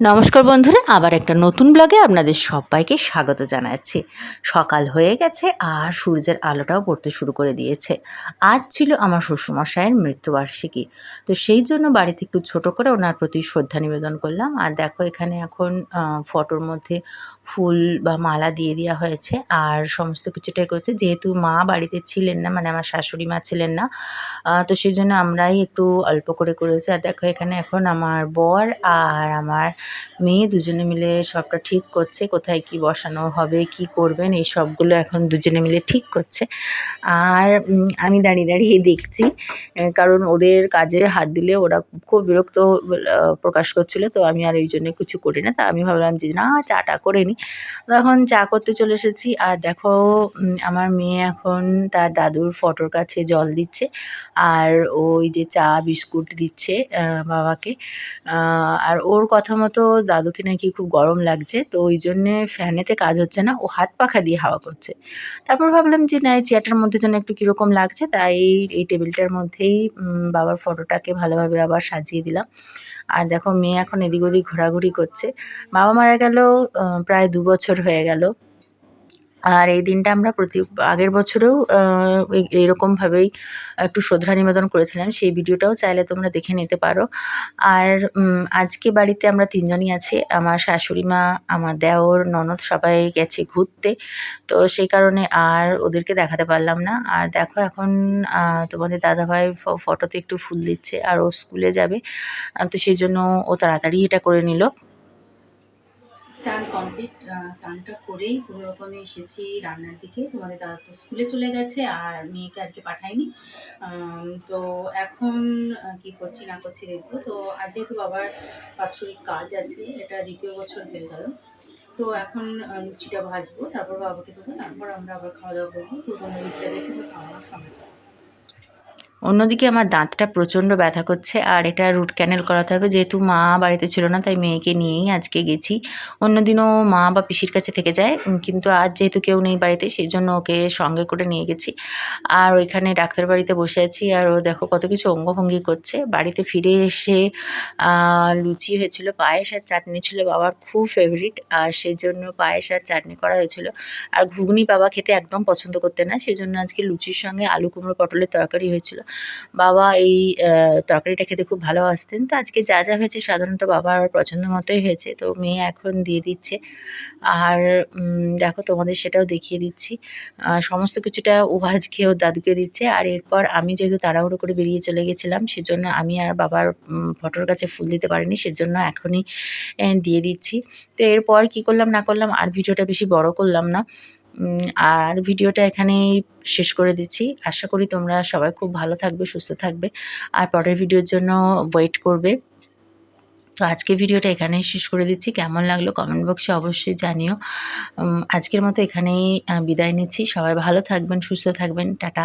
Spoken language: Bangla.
নমস্কার বন্ধুরা, আবার একটা নতুন ব্লগে আপনাদের সবাইকে স্বাগত জানাচ্ছি। সকাল হয়ে গেছে আর সূর্যের আলোটাও পড়তে শুরু করে দিয়েছে। আজ ছিল আমার শ্বশুরমশাইয়ের মৃত্যুবার্ষিকী। তো সেই জন্য বাড়িতে একটু ছোট করে ওনার প্রতি শ্রদ্ধা নিবেদন করলাম। আর দেখো এখানে এখন ফটোর মধ্যে ফুল বা মালা দিয়ে দেওয়া হয়েছে। আর সমস্ত কিছুটাই করছে। যেহেতু মা বাড়িতে ছিলেন না মানে আমার শাশুড়ি মা ছিলেন না তো সেই জন্য আমরাই একটু অল্প করে করেছি। আর দেখো এখানে এখন আমার বর আর আমার মেয়ে দুজনে মিলে সবটা ঠিক করছে, কোথায় কি বসানো হবে, কি করবেন, এই সবগুলো এখন দুজনে মিলে ঠিক করছে। আর আমি দাঁড়িয়ে দাঁড়িয়ে দেখছি কারণ ওদের কাজে হাত দিলে ওরা খুব বিরক্ত প্রকাশ করছিল, তো আমি আর ওই জন্য কিছু করি না। তা আমি ভাবলাম যে, না, চাটা করে নিই এখন চা করতে চলে এসেছি। আর দেখো আমার মেয়ে এখন তার দাদুর ফটোর কাছে জল দিচ্ছে, আর ওই যে চা, বিস্কুট দিচ্ছে বাবাকে। আর ওর কথা মতো দাদুকে নাকি খুব গরম লাগছে, তো ওই জন্যে ফ্যানেতে কাজ হচ্ছে না, ও হাত পাখা দিয়ে হাওয়া করছে। তারপর ভাবলাম যে না, এই চেয়ারটার মধ্যে যেন একটু কীরকম লাগছে, তাই এই টেবিলটার মধ্যেই বাবার ফটোটাকে ভালোভাবে আবার সাজিয়ে দিলাম। আর দেখো, মেয়ে এখন এদিক ওদিক ঘোরাঘুরি করছে। বাবা মারা গেল প্রায় দু বছর হয়ে গেল। আর এই দিনটা আমরা প্রতি, আগের বছরেও এই- একটু শ্রদ্ধা নিবেদন করেছিলাম। সেই ভিডিওটাও চাইলে তোমরা দেখে নিতে পারো। আর আজকে বাড়িতে আমরা তিনজনই আছি। আমার শাশুড়ি মা, আমার দেওর, ননদ সবাই গেছে ঘুরতে। তো সেই কারণে আর ওদেরকে দেখাতে পারলাম না। আর দেখো এখন তোমাদের দাদাভাই ফটোতে একটু ফুল দিচ্ছে। আর ও স্কুলে যাবে। তো সেই জন্য ও তাড়াতাড়ি এটা করে নিল। চান কমপ্লিট চানটা করেই কোনো রকমে এসেছি রান্নার দিকে। তোমাদের দাদা তো স্কুলে চলে গেছে আর মেয়েকে আজকে পাঠাইনি আম, তো এখন কি করছি না করছি দেখব। তো আজ যেহেতু বাবার বাৎসরিক কাজ আছে এটা দ্বিতীয় বছর হয়ে গেল। তো এখন লুচিটা ভাজবো তারপর বাবাকে দেবো তারপর আমরা আবার খাওয়া দাওয়া করব। তো তোমরা লুচিটা দেখে খাওয়ানোর সময় অন্যদিকে আমার দাঁতটা প্রচণ্ড ব্যথা করছে, আর এটা রুট ক্যানেল করাতে হবে। যেহেতু মা বাড়িতে ছিল না, তাই মেয়েকে নিয়েই আজকে গেছি। অন্যদিনও মা বা পিসির কাছে থেকে যায় কিন্তু আজ যেহেতু কেউ নেই বাড়িতে, সেই জন্য ওকে সঙ্গে করে নিয়ে গেছি। আর ওইখানে ডাক্তার বাড়িতে বসে আছি, আর ও দেখো কত কিছু অঙ্গভঙ্গি করছে। বাড়িতে ফিরে এসে লুচি হয়েছিল, পায়েস আর চাটনি ছিল, বাবার খুব ফেভারিট আর সেই জন্য পায়েস আর চাটনি করা হয়েছিল। আর ঘুগনি বাবা খেতে একদম পছন্দ করতে না, সেই জন্য আজকে লুচির সঙ্গে আলু কুমড়ো পটলের তরকারি হয়েছিল। বাবা এই তরকারিটা খেতে খুব ভালোবাসতেন তো আজকে যা যা হয়েছে সাধারণত বাবার পছন্দ মতোই হয়েছে। তো মেয়ে এখন দিয়ে দিচ্ছে। আর দেখো তোমাদের সেটাও দেখিয়ে দিচ্ছি। সমস্ত কিছুটা ও আজকে ওর দাদুকে দিচ্ছে। আর এরপর আমি যেহেতু তাড়াহুড়ো করে বেরিয়ে চলে গেছিলাম, সেজন্য আমি আর বাবার ফটোর কাছে ফুল দিতে পারিনি। সেজন্য এখনই দিয়ে দিচ্ছি। তো এরপর কি করলাম না করলাম, আর ভিডিওটা বেশি বড় করলাম না। আর ভিডিওটা এখানেই শেষ করে দিচ্ছি। আশা করি তোমরা সবাই খুব ভালো থাকবে, সুস্থ থাকবে। আর পরের ভিডিওর জন্য ওয়েট করবে। তো আজকে ভিডিওটা এখানেই শেষ করে দিচ্ছি। কেমন লাগল কমেন্ট বক্সে অবশ্যই জানিও। আজকের মতো এখানেই বিদায় নিচ্ছি। সবাই ভালো থাকবেন, সুস্থ থাকবেন। টাটা।